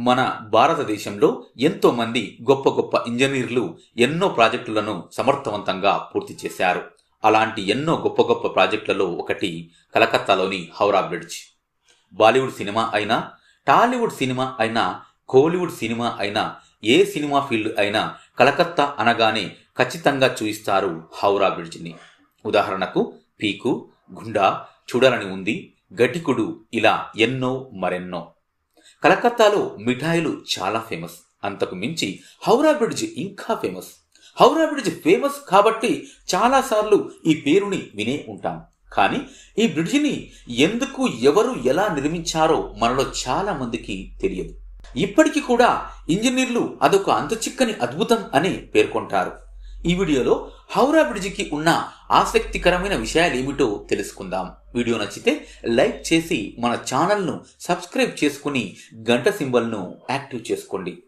మన భారతదేశంలో ఎంతో మంది గొప్ప గొప్ప ఇంజనీర్లు ఎన్నో ప్రాజెక్టులను సమర్థవంతంగా పూర్తి చేశారు. అలాంటి ఎన్నో గొప్ప గొప్ప ప్రాజెక్టులలో ఒకటి కలకత్తాలోని హౌరా బ్రిడ్జ్. బాలీవుడ్ సినిమా అయినా టాలీవుడ్ సినిమా అయినా కోలీవుడ్ సినిమా అయినా ఏ సినిమా ఫీల్డ్ అయినా కలకత్తా అనగానే ఖచ్చితంగా చూయిస్తారు హౌరా బ్రిడ్జ్ని. ఉదాహరణకు పీకు గుండా చూడాలని ఉంది గటికుడు ఇలా ఎన్నో మరెన్నో. కలకత్తాలో మిఠాయిలు చాలా ఫేమస్. అంతకు మించి హౌరా బ్రిడ్జ్ ఇంకా ఫేమస్. హౌరా బ్రిడ్జ్ ఫేమస్ కాబట్టి చాలాసార్లు ఈ పేరుని వినే ఉంటాం. కానీ ఈ బ్రిడ్జిని ఎందుకు ఎవరు ఎలా నిర్మించారో మనలో చాలా మందికి తెలియదు. ఇప్పటికీ కూడా ఇంజనీర్లు అదొక అంతుచిక్కని అద్భుతం అని పేర్కొంటారు. ఈ వీడియోలో హౌరా బ్రిడ్జికి ఉన్న ఆసక్తికరమైన విషయాలు ఏమిటో తెలుసుకుందాం. వీడియో నచ్చితే లైక్ చేసి మన ఛానల్ను సబ్స్క్రైబ్ చేసుకుని గంట సింబల్ను యాక్టివ్ చేసుకోండి.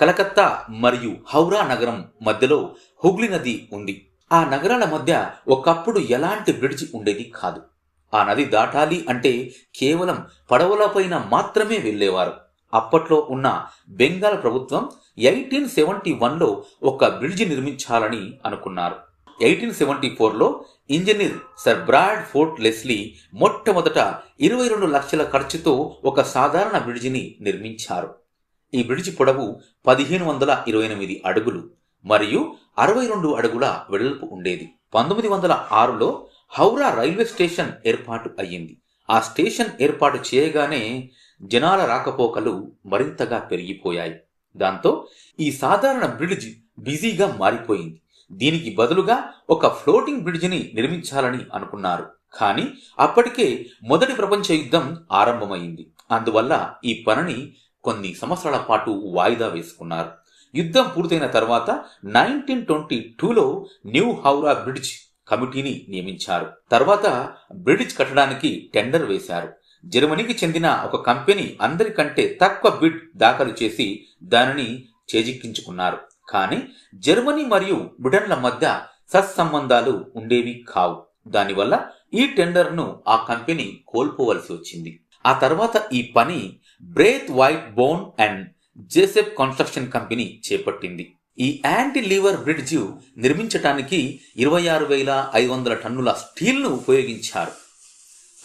కలకత్తా మరియు హౌరా నగరం మధ్యలో హుగ్లీ నది ఉంది. ఆ నగరాల మధ్య ఒకప్పుడు ఎలాంటి బ్రిడ్జ్ ఉండేది కాదు. ఆ నది దాటాలి అంటే కేవలం పడవలపైన మాత్రమే వెళ్ళేవారు. అప్పట్లో ఉన్న బెంగాల్ ప్రభుత్వం ఎయిటీన్ సెవెంటీ వన్లో ఒక బ్రిడ్జ్ నిర్మించాలని అనుకున్నారు. ఎయిటీన్ సెవెంటీ ఫోర్లో engineer sir Bradford Leslie మొట్టమొదట ఇరవై రెండు లక్షల ఖర్చుతో ఒక సాధారణ బ్రిడ్జిని నిర్మించారు. ఈ బ్రిడ్జి పొడవు పదిహేను వందల ఇరవై ఎనిమిది అడుగులు మరియు అరవై రెండు అడుగుల వెడల్పు ఉండేది. పంతొమ్మిది వందల ఆరులో హౌరా రైల్వే స్టేషన్ ఏర్పాటు అయ్యింది. ఆ స్టేషన్ ఏర్పాటు చేయగానే జనాల రాకపోకలు మరింతగా పెరిగిపోయాయి. దాంతో ఈ సాధారణ బ్రిడ్జ్ బిజీగా మారిపోయింది. దీనికి బదులుగా ఒక ఫ్లోటింగ్ బ్రిడ్జిని నిర్మించాలని అనుకున్నారు. కానీ అప్పటికే మొదటి ప్రపంచ యుద్ధం ఆరంభమైంది. అందువల్ల ఈ పనిని కొన్ని సంవత్సరాల పాటు వాయిదా వేసుకున్నారు. యుద్ధం పూర్తయిన తర్వాత నైన్టీన్ ట్వంటీ టూలో న్యూ హౌరా బ్రిడ్జ్ కమిటీని నియమించారు. తర్వాత బ్రిడ్జ్ కట్టడానికి టెండర్ వేశారు. జర్మనీకి చెందిన ఒక కంపెనీ అందరికంటే తక్కువ బిడ్ దాఖలు చేసి దానిని చేజిక్కించుకున్నారు. కానీ జర్మనీ మరియు బ్రిటన్ల మధ్య సత్సంబంధాలు ఉండేవి కావు. దానివల్ల ఈ టెండర్ను ఆ కంపెనీ కోల్పోవలసి వచ్చింది. ఆ తర్వాత ఈ పని Braithwaite Burn and Jessop construction company చేపట్టింది. ఈ యాంటీ లీవర్ బ్రిడ్జ్ నిర్మించటానికి ఇరవై ఆరు వేల ఐదు వందల టన్నుల స్టీల్ను ఉపయోగించారు.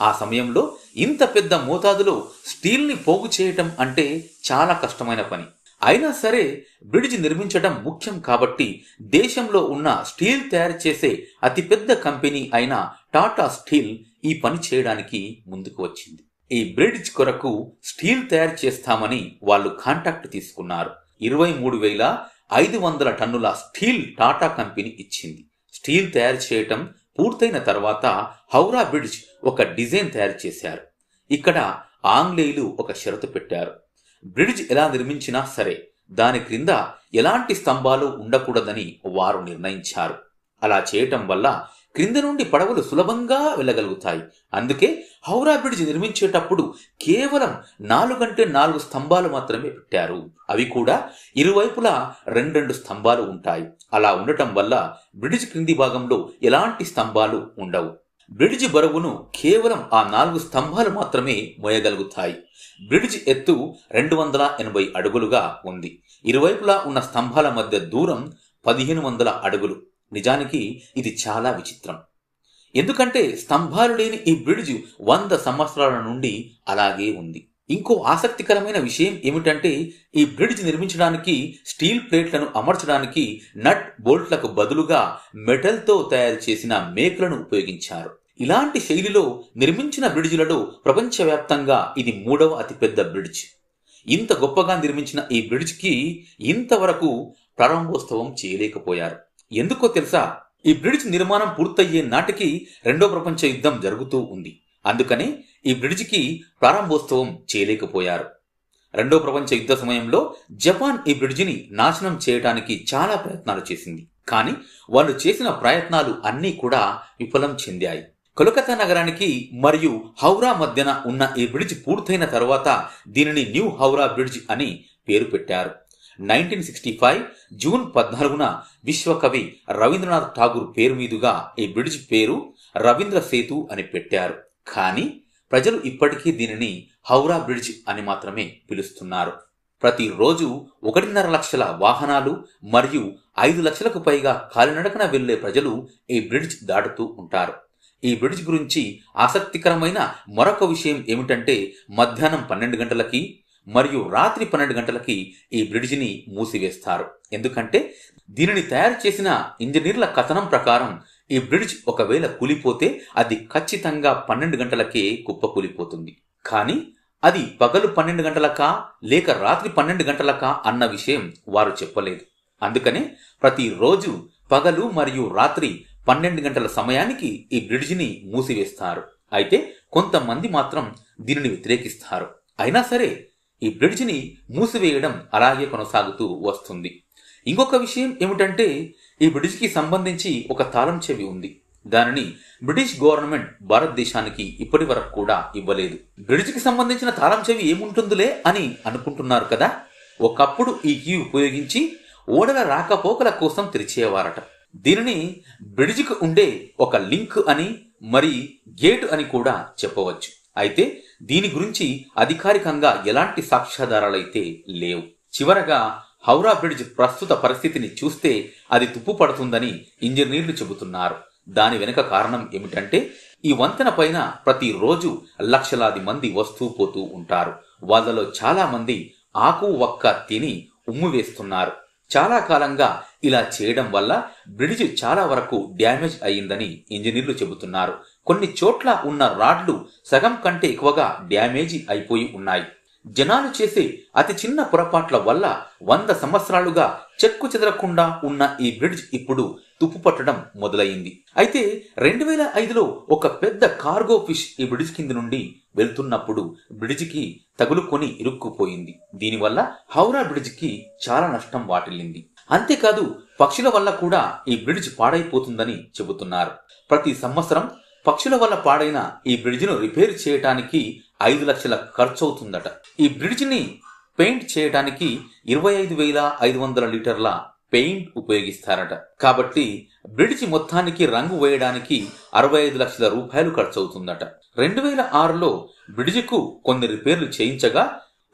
ఆ సమయంలో ఇంత పెద్ద మోతాదులో స్టీల్ని పోగు చేయటం అంటే చాలా కష్టమైన పని. అయినా సరే బ్రిడ్జ్ నిర్మించడం ముఖ్యం కాబట్టి దేశంలో ఉన్న స్టీల్ తయారు చేసే అతిపెద్ద కంపెనీ అయిన టాటా స్టీల్ ఈ పని చేయడానికి ముందుకు వచ్చింది. ఈ బ్రిడ్జ్ కొరకు స్టీల్ తయారు చేస్తామని వాళ్ళు కాంటాక్ట్ తీసుకున్నారు. ఇరవై మూడు వేల ఐదు వందల టన్నుల స్టీల్ టాటా కంపెనీ ఇచ్చింది. స్టీల్ తయారు చేయటం పూర్తయిన తర్వాత హౌరా బ్రిడ్జ్ ఒక డిజైన్ తయారు చేశారు. ఇక్కడ ఆంగ్లేయులు ఒక షరతు పెట్టారు. బ్రిడ్జ్ ఎలా నిర్మించినా సరే దాని క్రింద ఎలాంటి స్తంభాలు ఉండకూడదని వారు నిర్ణయించారు. అలా చేయటం వల్ల క్రింద నుండి పడవలు సులభంగా వెళ్ళగలుగుతాయి. అందుకే హౌరా బ్రిడ్జ్ నిర్మించేటప్పుడు కేవలం నాలుగంటే నాలుగు స్తంభాలు మాత్రమే పెట్టారు. అవి కూడా ఇరువైపులా రెండెండు స్తంభాలు ఉంటాయి. అలా ఉండటం వల్ల బ్రిడ్జ్ క్రింది భాగంలో ఎలాంటి స్తంభాలు ఉండవు. బ్రిడ్జ్ బరువును కేవలం ఆ నాలుగు స్తంభాలు మాత్రమే మోయగలుగుతాయి. బ్రిడ్జ్ ఎత్తు రెండు వందల ఎనభై అడుగులుగా ఉంది. ఇరువైపులా ఉన్న స్తంభాల మధ్య దూరం పదిహేను వందల అడుగులు. నిజానికి ఇది చాలా విచిత్రం. ఎందుకంటే స్తంభాలు లేని ఈ బ్రిడ్జ్ వంద సంవత్సరాల నుండి అలాగే ఉంది. ఇంకో ఆసక్తికరమైన విషయం ఏమిటంటే ఈ బ్రిడ్జ్ నిర్మించడానికి స్టీల్ ప్లేట్లను అమర్చడానికి నట్ బోల్ట్లకు బదులుగా మెటల్తో తయారు చేసిన మేకులను ఉపయోగించారు. ఇలాంటి శైలిలో నిర్మించిన బ్రిడ్జిలలో ప్రపంచవ్యాప్తంగా ఇది మూడవ అతిపెద్ద బ్రిడ్జ్. ఇంత గొప్పగా నిర్మించిన ఈ బ్రిడ్జ్కి ఇంతవరకు ప్రారంభోత్సవం చేయలేకపోయారు. ఎందుకో తెలుసా? ఈ బ్రిడ్జ్ నిర్మాణం పూర్తయ్యే నాటికి రెండో ప్రపంచ యుద్ధం జరుగుతూ ఉంది. అందుకనే ఈ బ్రిడ్జికి ప్రారంభోత్సవం చేయలేకపోయారు. రెండో ప్రపంచ యుద్ధ సమయంలో జపాన్ ఈ బ్రిడ్జిని నాశనం చేయడానికి చాలా ప్రయత్నాలు చేసింది. కానీ వాళ్ళు చేసిన ప్రయత్నాలు అన్నీ కూడా విఫలం చెందాయి. కొలకత్తా నగరానికి మరియు హౌరా మధ్యన ఉన్న ఈ బ్రిడ్జ్ పూర్తయిన తర్వాత దీనిని న్యూ హౌరా బ్రిడ్జ్ అని పేరు పెట్టారు. నైన్టీన్ సిక్స్టీ ఫైవ్ జూన్ పద్నాలుగున విశ్వకవి రవీంద్రనాథ్ ఠాగూర్ పేరు మీదుగా ఈ బ్రిడ్జ్ పేరు రవీంద్ర సేతు అని పెట్టారు. కానీ ప్రజలు ఇప్పటికీ దీనిని హౌరా బ్రిడ్జ్ అని మాత్రమే పిలుస్తున్నారు. ప్రతిరోజు ఒకటిన్నర లక్షల వాహనాలు మరియు ఐదు లక్షలకు పైగా కాలినడకన వెళ్ళే ప్రజలు ఈ బ్రిడ్జ్ దాటుతూ ఉంటారు. ఈ బ్రిడ్జ్ గురించి ఆసక్తికరమైన మరొక విషయం ఏమిటంటే మధ్యాహ్నం పన్నెండు గంటలకి మరియు రాత్రి పన్నెండు గంటలకి ఈ బ్రిడ్జిని మూసివేస్తారు. ఎందుకంటే దీనిని తయారు చేసిన ఇంజనీర్ల కథనం ప్రకారం ఈ బ్రిడ్జ్ ఒకవేళ కూలిపోతే అది ఖచ్చితంగా పన్నెండు గంటలకే కుప్ప కూలిపోతుంది. కానీ అది పగలు పన్నెండు గంటలకా లేక రాత్రి పన్నెండు గంటలకా అన్న విషయం వారు చెప్పలేదు. అందుకనే ప్రతిరోజు పగలు మరియు రాత్రి పన్నెండు గంటల సమయానికి ఈ బ్రిడ్జిని మూసివేస్తారు. అయితే కొంతమంది మాత్రం దీనిని వ్యతిరేకిస్తారు. అయినా సరే ఈ బ్రిడ్జిని మూసివేయడం అలాగే కొనసాగుతూ వస్తుంది. ఇంకొక విషయం ఏమిటంటే ఈ బ్రిడ్జికి సంబంధించి ఒక తాళం చెవి ఉంది. దానిని బ్రిటిష్ గవర్నమెంట్ భారతదేశానికి ఇప్పటి వరకు కూడా ఇవ్వలేదు. బ్రిడ్జికి సంబంధించిన తాళం చెవి ఏముంటుందిలే అని అనుకుంటున్నారు కదా? ఒకప్పుడు ఈ కీ ఉపయోగించి ఓడల రాకపోకల కోసం తెరిచేవారట. దీనిని బ్రిడ్జికి ఉండే ఒక లింక్ అని మరి గేట్ అని కూడా చెప్పవచ్చు. అయితే దీని గురించి అధికారికంగా ఎలాంటి సాక్ష్యాధారాలైతే లేవు. చివరగా హౌరా బ్రిడ్జ్ ప్రస్తుత పరిస్థితిని చూస్తే అది తుప్పు పడుతుందని ఇంజనీర్లు చెబుతున్నారు. దాని వెనుక కారణం ఏమిటంటే ఈ వంతెన పైన ప్రతిరోజు లక్షలాది మంది వస్తూ పోతూ ఉంటారు. వాళ్ళలో చాలా మంది ఆకు వక్క తిని ఉమ్ము వేస్తున్నారు. చాలా కాలంగా ఇలా చేయడం వల్ల బ్రిడ్జ్ చాలా వరకు డ్యామేజ్ అయ్యిందని ఇంజనీర్లు చెబుతున్నారు. కొన్ని చోట్ల ఉన్న రాడ్లు సగం కంటే ఎక్కువగా డ్యామేజీ అయిపోయి ఉన్నాయి. జనాలు చేసే అతి చిన్న పొరపాట్ల వల్ల వంద సంవత్సరాలుగా చెక్కు చెదరకుండా ఉన్న ఈ బ్రిడ్జ్ ఇప్పుడు తుప్పు పట్టడం మొదలైంది. అయితే రెండు వేల ఐదులో ఒక పెద్ద కార్గో ఫిష్ ఈ బ్రిడ్జ్ కింద నుండి వెళ్తున్నప్పుడు బ్రిడ్జికి తగులుకొని ఇరుక్కుపోయింది. దీనివల్ల హౌరా బ్రిడ్జికి చాలా నష్టం వాటిల్లింది. అంతేకాదు పక్షుల వల్ల కూడా ఈ బ్రిడ్జ్ పాడైపోతుందని చెబుతున్నారు. ప్రతి సంవత్సరం పక్షుల వల్ల పాడైన ఈ బ్రిడ్జిను రిపేర్ చేయటానికి ఐదు లక్షల ఖర్చు అవుతుందట ఈ బ్రిడ్జిని పెయింట్ చేయటానికి ఇరవై ఐదు వేల ఐదు వందల లీటర్ల పెయింట్ ఉపయోగిస్తారట. కాబట్టి బ్రిడ్జి మొత్తానికి రంగు వేయడానికి అరవై ఐదు లక్షల రూపాయలు ఖర్చు అవుతుందట రెండు వేల ఆరులో బ్రిడ్జికు కొన్ని రిపేర్లు చేయించగా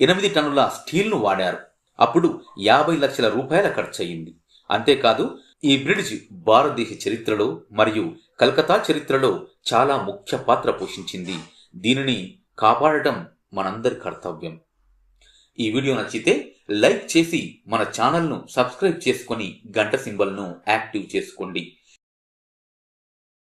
ఎనిమిది టన్నుల స్టీల్ను వాడారు. అప్పుడు యాభై లక్షల రూపాయల ఖర్చు అయింది అంతేకాదు ఈ బ్రిడ్జ్ భారతదేశ చరిత్రలో మరియు కలకత్తా చరిత్రలో చాలా ముఖ్య పాత్ర పోషించింది. దీనిని కాపాడటం మనందరి కర్తవ్యం. ఈ వీడియో నచ్చితే లైక్ చేసి మన ఛానల్ను సబ్స్క్రైబ్ చేసుకొని గంట సింబల్ను యాక్టివ్ చేసుకోండి.